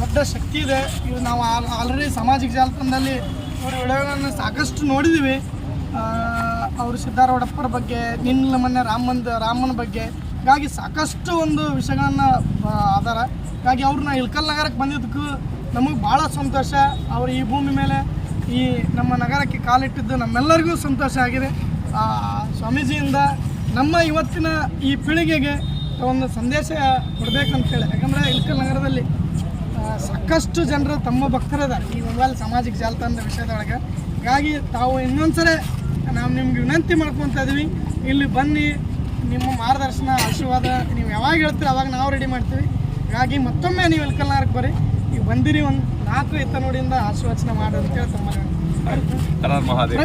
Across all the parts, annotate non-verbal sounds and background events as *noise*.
ದೊಡ್ಡ ಶಕ್ತಿ ಇದೆ. ಇವು ನಾವು ಆಲ್ರೆಡಿ ಸಾಮಾಜಿಕ ಜಾಲತಾಣದಲ್ಲಿ ಅವರ ವಿಡಿಯೋಗಳನ್ನು ಸಾಕಷ್ಟು ನೋಡಿದ್ದೀವಿ ಅವರು ಸಿದ್ದಾರೂಢಪ್ಪರ ಬಗ್ಗೆ ನಿನ್ನ ಮೊನ್ನೆ ರಾಮಂದ ರಾಮನ ಬಗ್ಗೆ. ಹಾಗಾಗಿ ಸಾಕಷ್ಟು ಒಂದು ವಿಷಯಗಳನ್ನು ಅದಾರ ಹೀಗಾಗಿ ಅವ್ರನ್ನ ಇಳ್ಕಲ್ ನಗರಕ್ಕೆ ಬಂದಿದ್ದಕ್ಕೂ ನಮಗೆ ಭಾಳ ಸಂತೋಷ. ಅವರು ಈ ಭೂಮಿ ಮೇಲೆ, ಈ ನಮ್ಮ ನಗರಕ್ಕೆ ಕಾಲಿಟ್ಟಿದ್ದು ನಮ್ಮೆಲ್ಲರಿಗೂ ಸಂತೋಷ ಆಗಿದೆ. ಸ್ವಾಮೀಜಿಯಿಂದ ನಮ್ಮ ಇವತ್ತಿನ ಈ ಪೀಳಿಗೆಗೆ ಒಂದು ಸಂದೇಶ ಕೊಡಬೇಕಂತೇಳಿ ಯಾಕಂದರೆ ಇಳ್ಕಲ್ ನಗರದಲ್ಲಿ ಸಾಕಷ್ಟು ಜನರು ತಮ್ಮ ಭಕ್ತರಿದ್ದಾರೆ. ಈ ಮೊಬೈಲ್ ಸಾಮಾಜಿಕ ಜಾಲತಾಣದ ವಿಷಯದೊಳಗೆ. ಹಾಗಾಗಿ ತಾವು ಇನ್ನೊಂದ್ಸರಿ ನಾವು ನಿಮ್ಗೆ ವಿನಂತಿ ಮಾಡ್ಕೊತ ಇದೀವಿ. ಇಲ್ಲಿ ಬನ್ನಿ ನಿಮ್ಮ ಮಾರ್ಗದರ್ಶನ ಆಶೀರ್ವಾದ ನೀವು ಯಾವಾಗ ಹೇಳ್ತೀರಿ ಅವಾಗ ನಾವು ರೆಡಿ ಮಾಡ್ತೀವಿ. ಹಾಗಾಗಿ ಮತ್ತೊಮ್ಮೆ ನೀವು ಇಲ್ಕಲ್ನಾರಕ್ಕೆ ಬರ್ರಿ. ಈಗ ಬಂದಿರಿ ಒಂದು ನಾಲ್ಕು ಇತ್ತ ನೋಡಿಯಿಂದ ಆಶೀರ್ವಚನೆ ಮಾಡಿ ಅಂತ ಹೇಳ್ತಾರೆ ಮಹಾದೇವ್.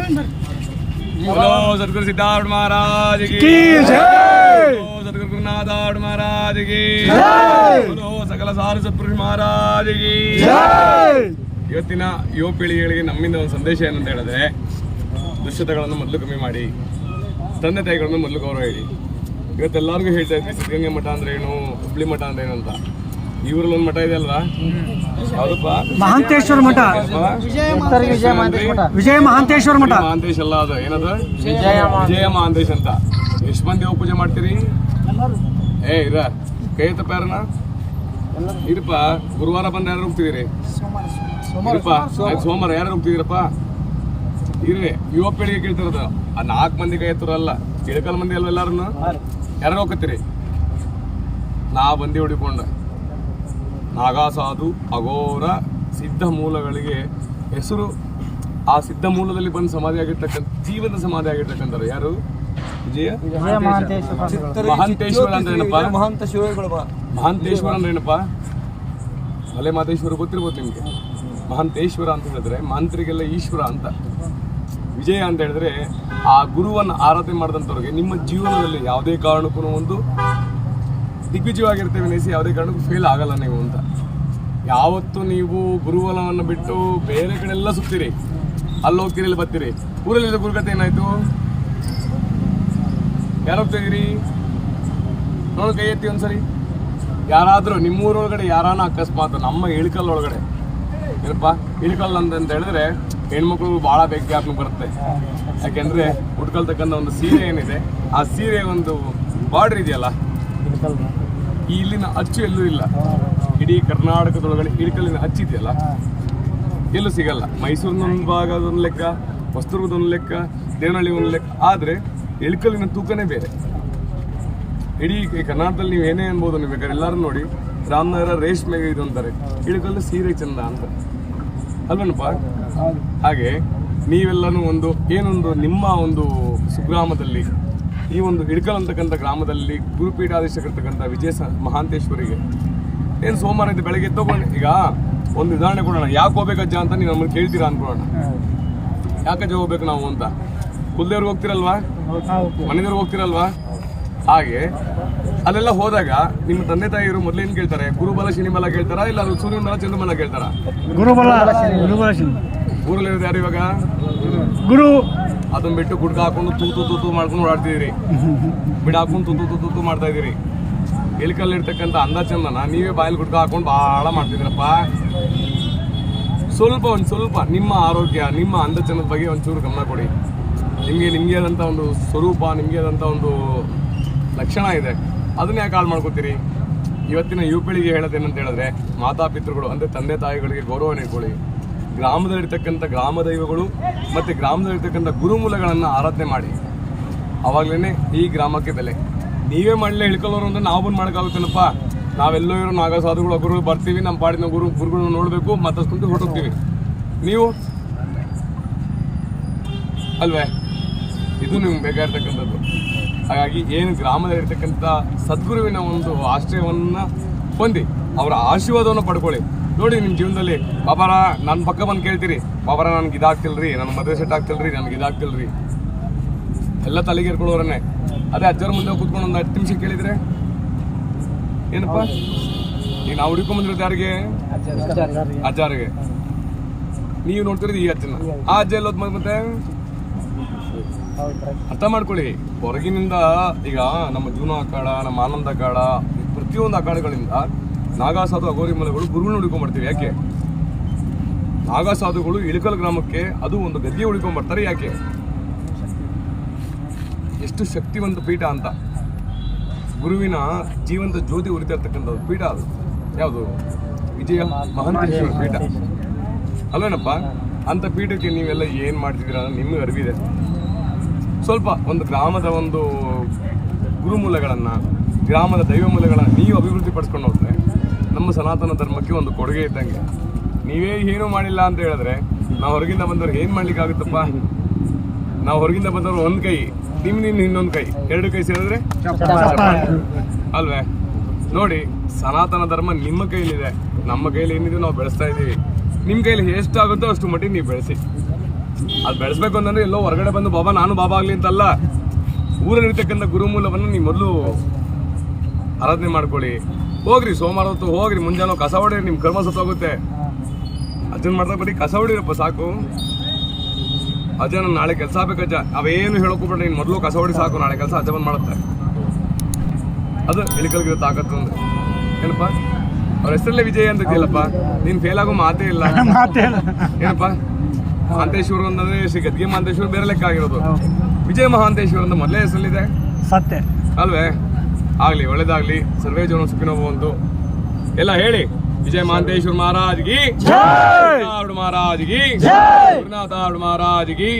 बोलो सदगुरु सिद्धार्थ महाराज की बोलो सदगुरु गुरुनाथ महाराज की बोलो ಸಕಲ ಸಾರ ಸತ್ಪುರುಷ ಮಹಾರಾಜ की ಇವತ್ತಿನ ಯುವ ಪೀಳಿಗೆಗಳಿಗೆ ನಮ್ಮಿಂದ ಒಂದು ಸಂದೇಶ ಏನಂತ ಹೇಳಿದ್ರೆ ದುಶ್ಚಟಗಳನ್ನು ಮೊದಲು ಕಮ್ಮಿ ಮಾಡಿ ತಂದೆ ತಾಯಿಗಳನ್ನು ಮೊದಲು ಗೌರವ ಹೇಳಿ ಇವತ್ತೆಲ್ಲರಿಗೂ ಹೇಳ್ತಾ ಇದ್ವಿ ಸಿದ್ಧಗಂಗೆ ಮಠ ಅಂದ್ರೆ ಏನು ಹುಬ್ಳಿ ಮಠ ಅಂದ್ರೆ ಏನು ಅಂತ ಇವ್ರಲ್ಲಿ ಒಂದು ಮಠ ಇದೆ ಅಲ್ವಾ ಮಹಾಂತೇಶ್ವರ ಮಠ. ವಿಜಯ ವಿಜಯ ಮಹಾಂತೇಶ್ವರ ಮಠ. ಮಹಾಂತೇಶ್ ಅಲ್ಲ ಅದು ಏನದು? ವಿಜಯ ಮಹಾಂತೇಶ್. ಅಂತ. ಎಷ್ಟು ಮಂದಿ ಹೋಗಿ ಪೂಜೆ ಮಾಡ್ತೀರಿ? ಏ ಇರ. ಕೈ ತಪ್ಪಾರನ ಯಾರನ್ನ ಇರಪ್ಪ ಗುರುವಾರ ಬಂದು ಯಾರು ಹೋಗ್ತಿದ್ದೀರಿ? ಇರಪ್ಪ ಸೋಮವಾರ ಯಾರು ಹೋಗ್ತಿದ್ದೀರಪ್ಪ? ಇರ್ರಿ ಯುವ ಪೀಳಿಗೆ ಕೇಳ್ತಿರೋದು. ಆ ನಾಲ್ಕು ಮಂದಿ ಕೈ ಎತ್ತರಲ್ಲ ಕಿಳಕಲ್ ಮಂದಿ ಅಲ್ವ ಎಲ್ಲಾರು ಯಾರು ಹೋಗತ್ತೀರಿ ನಾ ಬಂದಿ ಹೊಡಿಕೊಂಡು. ನಾಗಾಸಾಧು ಅಘೋರ ಸಿದ್ಧ ಮೂಲಗಳಿಗೆ ಹೆಸರು. ಆ ಸಿದ್ಧ ಮೂಲದಲ್ಲಿ ಬಂದು ಸಮಾಧಿ ಆಗಿರ್ತಕ್ಕಂಥ ಜೀವನ ಸಮಾಧಿ ಆಗಿರ್ತಕ್ಕಂಥವ್ರು ಯಾರು? ವಿಜಯ? ಮಹಾಂತೇಶ್ವರ ಅಂದ್ರೆ ಏನಪ್ಪ? ಮಹಾಂತೇಶ್ವರ ಅಂದ್ರೆ ಏನಪ್ಪ? ಮಲೆ ಮಾತೇಶ್ವರ ಗೊತ್ತಿರ್ಬೋದು ನಿಮಗೆ. ಮಹಾಂತೇಶ್ವರ ಅಂತ ಹೇಳಿದ್ರೆ ಮಾಂತ್ರಿಗೆಲ್ಲ ಈಶ್ವರ ಅಂತ. ವಿಜಯ ಅಂತ ಹೇಳಿದ್ರೆ ಆ ಗುರುವನ್ನು ಆರಾಧನೆ ಮಾಡಿದಂಥವ್ರಿಗೆ ನಿಮ್ಮ ಜೀವನದಲ್ಲಿ ಯಾವುದೇ ಕಾರಣಕ್ಕೂ ಒಂದು ದಿಗ್ವಿಜಯವಾಗಿರ್ತೇವೆ ನೆನೆಸಿ ಯಾವುದೇ ಕಾರಣಕ್ಕೂ ಫೇಲ್ ಆಗಲ್ಲ ನೀವು ಅಂತ. ಯಾವತ್ತು ನೀವು ಗುರುವಲವನ್ನು ಬಿಟ್ಟು ಬೇರೆ ಕಡೆ ಎಲ್ಲ ಸುತ್ತೀರಿ. ಅಲ್ಲಿ ಹೋಗ್ತೀರಿ, ಇಲ್ಲಿ ಬರ್ತೀರಿ. ಊರಲ್ಲಿ ಗುರುಕತೆ ಏನಾಯ್ತು? ಯಾರು ಹೋಗ್ತಿದ್ದೀರಿ ನೋಡಿ, ಕೈ ಎತ್ತಿ ಒಂದ್ಸರಿ. ಯಾರಾದರೂ ನಿಮ್ಮೂರೊಳಗಡೆ ಯಾರಾನ ಅಕಸ್ಮಾತ್ ನಮ್ಮ ಇಳಿಕಲ್ಲೊಳಗಡೆ ಒಳಗಡೆ ಏನಪ್ಪ, ಇಳಿಕಲ್ ಅಂತ ಅಂತ ಹೇಳಿದ್ರೆ ಹೆಣ್ಮಕ್ಳು ಭಾಳ ಬೇಗ ಆತ್ಮ ಬರುತ್ತೆ. ಯಾಕೆಂದ್ರೆ ಉಟ್ಕೊಳ್ತಕ್ಕಂಥ ಒಂದು ಸೀರೆ ಏನಿದೆ, ಆ ಸೀರೆ ಒಂದು ಬಾರ್ಡ್ರ್ ಇದೆಯಲ್ಲ ಇಲ್ಲಿನ ಅಚ್ಚು ಎಲ್ಲೂ ಇಲ್ಲ. ಇಡೀ ಕರ್ನಾಟಕದೊಳಗಡೆ ಇಳ್ಕಲ್ಲಿನ ಅಚ್ಚಿದೆಯಲ್ಲ ಎಲ್ಲೂ ಸಿಗಲ್ಲ. ಮೈಸೂರಿನ ಒಂದು ಭಾಗ ಅದೊಂದು ಲೆಕ್ಕ ಹೊಸದುರ್ಗದೊಂದು ಲೆಕ್ಕ ದೇವನಹಳ್ಳಿ ಒಂದು ಲೆಕ್ಕ. ಆದರೆ ಎಳ್ಕಲ್ಲಿನ ತೂಕನೇ ಬೇರೆ. ಇಡೀ ಕರ್ನಾಟಕದಲ್ಲಿ ನೀವು ಏನೇ ಅನ್ಬೋದು ನೀವು ಬೇಕಾದ್ರೆ ಎಲ್ಲರೂ ನೋಡಿ. ರಾಮನಗರ ರೇಷ್ಮೆಗೆ ಇದು ಅಂತಾರೆ. ಇಳಕಲ್ಲು ಸೀರೆ ಚಂದ ಅಂತ. ಅಲ್ವೇನಪ್ಪ? ಹಾಗೆ ನೀವೆಲ್ಲನೂ ಒಂದು ಏನೊಂದು ನಿಮ್ಮ ಒಂದು ಸುಗ್ರಾಮದಲ್ಲಿ ಈ ಒಂದು ಹಿಡ್ಕಲ್ ಅಂತಕ್ಕಂಥ ಗ್ರಾಮದಲ್ಲಿ ಗುರುಪೀಠಾಧೀಶಕರ್ತಕ್ಕಂಥ ವಿಜಯ ಮಹಾಂತೇಶ್ವರಿಗೆ. ಏನು ಸೋಮವಾರ ಇದ್ದು ಬೆಳಗ್ಗೆ ತಗೊಂಡು ಈಗ ಒಂದು ಉದಾಹರಣೆ ಕೊಡೋಣ. ಯಾಕೆ ಹೋಗ್ಬೇಕಜ್ಜ ಅಂತ ನೀವು ನಮ್ಮನ್ನು ಕೇಳ್ತೀರಾ ಅನ್ಕೊಳ್ಳೋಣ. ಯಾಕಜ್ಜ ಹೋಗ್ಬೇಕು ನಾವು ಅಂತ? ಕುಲ್ದೇವ್ರಿಗೆ ಹೋಗ್ತಿರಲ್ವಾ? ಮನೆದೇವ್ರಿಗೆ ಹೋಗ್ತಿರಲ್ವಾ? ಹಾಗೆ. ಅಲ್ಲೆಲ್ಲ ಹೋದಾಗ ನಿಮ್ಮ ತಂದೆ ತಾಯಿಯರು ಏನು ಕೇಳ್ತಾರೆ? ಗುರುಬಲ ಶನಿಬಲ ಕೇಳ್ತಾರಾ? ಇಲ್ಲ ಅದು ಸೂರ್ಯನ ಬಲ ಚಂದ್ರಬಲ ಕೇಳ್ತಾರಾ? ಗುರುಬಲ ಗುರುಬಲ. ಊರಲ್ಲಿ ಇರೋದು ಯಾರು ಇವಾಗ? ಗುರು ಅದನ್ನ ಬಿಟ್ಟು ಗುಡ್ಕ ಹಾಕೊಂಡು ತೂತು ತೂತು ಮಾಡ್ಕೊಂಡು ಓಡಾಡ್ತಿದ್ದೀರಿ. ಬಿಡ ಹಾಕೊಂಡು ತೂತು ತೂತು ತೂತು ಮಾಡ್ತಾ ಇದೀರಿ ಇಳ್ಕಲ್ಲಿ ಇರ್ತಕ್ಕಂಥ ಅಂದ ಚಂದನ ನೀವೇ ಬಾಯಲ್ಲಿ ಗುಡ್ಕ ಹಾಕೊಂಡು ಭಾಳ ಮಾಡ್ತಿದ್ದೀರಪ್ಪ. ಸ್ವಲ್ಪ ಒಂದು ಸ್ವಲ್ಪ ನಿಮ್ಮ ಆರೋಗ್ಯ, ನಿಮ್ಮ ಅಂದ ಚಂದದ ಬಗ್ಗೆ ಒಂಚೂರು ಗಮನ ಕೊಡಿ. ನಿಮಗೆ ನಿಮಗೆ ಆದಂಥ ಒಂದು ಸ್ವರೂಪ, ನಿಮಗೆ ಆದಂಥ ಒಂದು ಲಕ್ಷಣ ಇದೆ. ಅದನ್ನ ಯಾಕೆ ಹಾಳು ಮಾಡ್ಕೋತೀರಿ? ಇವತ್ತಿನ ಯುವ ಪೀಳಿಗೆ ಹೇಳೋದೇನಂತ ಹೇಳಿದ್ರೆ ಮಾತಾಪಿತೃಗಳು ಅಂದರೆ ತಂದೆ, ತಾಯಿಗಳಿಗೆ ಗೌರವ ನೀಡ್ಕೊಳ್ಳಿ. ಗ್ರಾಮದಲ್ಲಿರ್ತಕ್ಕಂಥ ಗ್ರಾಮ ದೈವಗಳು ಮತ್ತು ಗ್ರಾಮದಲ್ಲಿರ್ತಕ್ಕಂಥ ಗುರುಮೂಲಗಳನ್ನು ಆರಾಧನೆ ಮಾಡಿ. ಅವಾಗಲೇ ಈ ಗ್ರಾಮಕ್ಕೆ ಬೆಲೆ. ನೀವೇ ಮಾಡಲೇ ಹಿಡ್ಕೊಳ್ಳೋರು ಅಂದರೆ ನಾವು ಬಂದು ಮಾಡೋಕ್ಕಾಗುತ್ತೇನಪ್ಪ ನಾವೆಲ್ಲೋ ಇರೋ ನಾಗ ಸಾಧುಗಳು ಗುರುಗಳು ಬರ್ತೀವಿ, ನಮ್ಮ ಪಾಡಿನ ಗುರು, ಗುರುಗಳನ್ನ ನೋಡಬೇಕು ಮತ್ತಷ್ಟು ಹೊರಟೋಗ್ತೀವಿ. ನೀವು? ಅಲ್ವೇ? ಇದು ನಿಮ್ಗೆ ಬೇಕಾಗಿರ್ತಕ್ಕಂಥದ್ದು. ಹಾಗಾಗಿ ಏನು ಗ್ರಾಮದಲ್ಲಿರ್ತಕ್ಕಂಥ ಸದ್ಗುರುವಿನ ಒಂದು ಆಶ್ರಯವನ್ನು ಹೊಂದಿ ಅವರ ಆಶೀರ್ವಾದವನ್ನು ಪಡ್ಕೊಳ್ಳಿ. ನೋಡಿ ನಿಮ್ಮ ಜೀವನದಲ್ಲಿ, ಬಾಬಾರ ನನ್ನ ಪಕ್ಕ ಬಂದು ಕೇಳ್ತೀರಿ. ಬಾಬಾರ, ನನಗೆ ಇದಾಗ್ತಿಲ್ರಿ ನನ್ನ ಮದುವೆ ಸೆಟ್ ಆಗ್ತಿಲ್ರಿ, ನನಗೆ ಇದಾಗ್ತಿಲ್ರಿ. ಎಲ್ಲ ತಲೆಗೆ ಇರ್ಕೊಳ್ಳೋರನ್ನೇ ಅದೇ ಅಜ್ಜರ ಮುಂದೆ ಕೂತ್ಕೊಂಡು ಒಂದು ಹತ್ತು ನಿಮಿಷ ಕೇಳಿದ್ರೆ? ಏನಪ್ಪ? ಈಗ ನಾವು ಹುಡುಕೊಂಡ್ ಬಂದಿರೋದು ಯಾರಿಗೆ? ಅಜ್ಜಾರಿಗೆ. ನೀವು ನೋಡ್ತಿರೋದು ಈ ಅಜ್ಜನ. ಆ ಅಜ್ಜ ಎಲ್ಲೋದ್ ಮತ್ತೆ? ಅರ್ಥ ಮಾಡ್ಕೊಳ್ಳಿ. ಹೊರಗಿನಿಂದ ಈಗ ನಮ್ಮ ಜೂನ ಕಾಡ ನಮ್ಮ ಆನಂದ ಈ ಪ್ರತಿಯೊಂದು ಅಖಾಡಗಳಿಂದ ನಾಗಾಸಾಧು ಅಗೋರಿ ಮಲೆಗಳು ಗುರುಗಳನ್ನ ಹುಡ್ಕೊಂಡ್ಬರ್ತೀವಿ ಯಾಕೆ? ನಾಗಾಸಾಧುಗಳು ಇಳಕಲ್ ಗ್ರಾಮಕ್ಕೆ ಅದು ಒಂದು ಗದ್ದೆ ಹುಡುಕೊಂಡ್ಬರ್ತಾರೆ ಯಾಕೆ? ಎಷ್ಟು ಶಕ್ತಿವಂತ ಪೀಠ ಅಂತ. ಗುರುವಿನ ಜೀವಂತ ಜ್ಯೋತಿ ಉರಿತಾ ಇರ್ತಕ್ಕಂಥದ್ದು ಪೀಠ ಅದು. ಯಾವುದು? ವಿಜಯ ಮಹಾಂತೇಶ್ವರ ಪೀಠ. ಅಲ್ವೇನಪ್ಪ? ಅಂತ ಪೀಠಕ್ಕೆ ನೀವೆಲ್ಲ ಏನು ಮಾಡ್ತಿದ್ದೀರಾ? ನಿಮಗೆ ಅರಿವಿದೆ. ಸ್ವಲ್ಪ ಒಂದು ಗ್ರಾಮದ ಒಂದು ಗುರುಮೂಲಗಳನ್ನು ಗ್ರಾಮದ ದೈವ ಮೂಲಗಳ ನೀವು ಅಭಿವೃದ್ಧಿ ಪಡಿಸ್ಕೊಂಡು ಹೋದ್ರೆ ನಮ್ಮ ಸನಾತನ ಧರ್ಮಕ್ಕೆ ಒಂದು ಕೊಡುಗೆ ಇದ್ದಂಗೆ. ನೀವೇ ಏನೂ ಮಾಡಿಲ್ಲ ಅಂತ ಹೇಳಿದ್ರೆ ನಾವು ಹೊರಗಿಂದ ಬಂದವ್ರು ಏನು ಮಾಡ್ಲಿಕ್ಕಾಗುತ್ತಪ್ಪ? ನಾವು ಹೊರಗಿಂದ ಬಂದವರು ಒಂದು ಕೈ ನಿಮ್ಮ ನಿನ್ನ ಇನ್ನೊಂದು ಕೈ ಎರಡು ಕೈ ಸೇರಿದ್ರೆ? ಅಲ್ವೇ? ನೋಡಿ ಸನಾತನ ಧರ್ಮ ನಿಮ್ಮ ಕೈಲಿದೆ ನಮ್ಮ ಕೈಲಿ ಏನಿದೆ ನಾವು ಬೆಳೆಸ್ತಾ ಇದ್ದೀವಿ. ನಿಮ್ಮ ಕೈಲಿ ಎಷ್ಟಾಗುತ್ತೋ ಅಷ್ಟು ಮಟ್ಟಿಗೆ ನೀವು ಬೆಳೆಸಿ. ಅದು ಬೆಳೆಸ್ಬೇಕು ಅಂತಂದ್ರೆ ಎಲ್ಲೋ ಹೊರಗಡೆ ಬಂದು ಬಾಬಾ ನಾನು ಬಾಬಾ ಆಗ್ಲಿ ಅಂತಲ್ಲ. ಊರಲ್ಲಿರ್ತಕ್ಕಂಥ ಗುರುಮೂಲವನ್ನು ನೀವು ಮೊದಲು ಆರಾಧನೆ ಮಾಡ್ಕೊಳ್ಳಿ. ಹೋಗ್ರಿ ಸೋಮವಾರ ಹೊತ್ತು ಹೋಗ್ರಿ ಮುಂಜಾನೆ ಕಸ ಹೊಡಿ ನಿಮ್ಮ ಕರ್ಮ ಸತ್ತೋಗುತ್ತೆ ಅಜ್ಜನ್ ಮಾಡ್ತಾ ಬರೀ ಕಸ ಹೊಡಿರಪ್ಪ ಸಾಕು. ಅಜ್ಜ ನಾನು ನಾಳೆ ಕೆಲಸ ಆಗ್ಬೇಕು ಅಜ್ಜ. ಅವೇನು ಹೇಳೋಕೋಬೇಡ ನೀನು ಮೊದಲು ಕಸ ಹೊಡಿ ಸಾಕು ನಾಳೆ ಕೆಲಸ ಅಜ್ಜ ಬಂದು ಮಾಡುತ್ತೆ. ಅದು ಇಳಿಕಲ್ಗಿರೋ ತಾಕತ್ತು ಅಂದ್ರೆ ಏನಪ್ಪ? ಅವ್ರ ಹೆಸರಲ್ಲೇ ವಿಜಯ ಅಂತ ಇದೆಯಲ್ಲಪ್ಪ ನೀನು ಫೇಲ್ ಆಗೋ ಮಾತೇ ಇಲ್ಲ. *laughs* ಮಾತೇ ಇಲ್ಲ. ಏನಪ್ಪ? ಮಹಾಂತೇಶ್ವರ ಅಂತಂದ್ರೆ ಶ್ರೀ ಗದ್ಗೆ ಮಹಾಂತೇಶ್ವರ ಬೇರೆ ಲೆಕ್ಕ ಆಗಿರೋದು. ವಿಜಯ ಮಹಾಂತೇಶ್ವರ ಅಂತ ಮೊದಲೇ ಹೆಸರಲ್ಲಿದೆ. ಸತ್ಯ. ಅಲ್ವೇ? ಆಗ್ಲಿ ಒಳ್ಳೇದಾಗ್ಲಿ. ಸರ್ವೇ ಜೀವನ ಸುಖಿನೋ ಒಂದು ಎಲ್ಲ ಹೇಳಿ. ವಿಜಯ ಮಹಾಂತೇಶ್ವರ ಮಹಾರಾಜ್ಗಿ. ಮಹಾರಾಜ್ಗಿ. ಗುರುನಾಥ ಮಹಾರಾಜ್ಗಿ.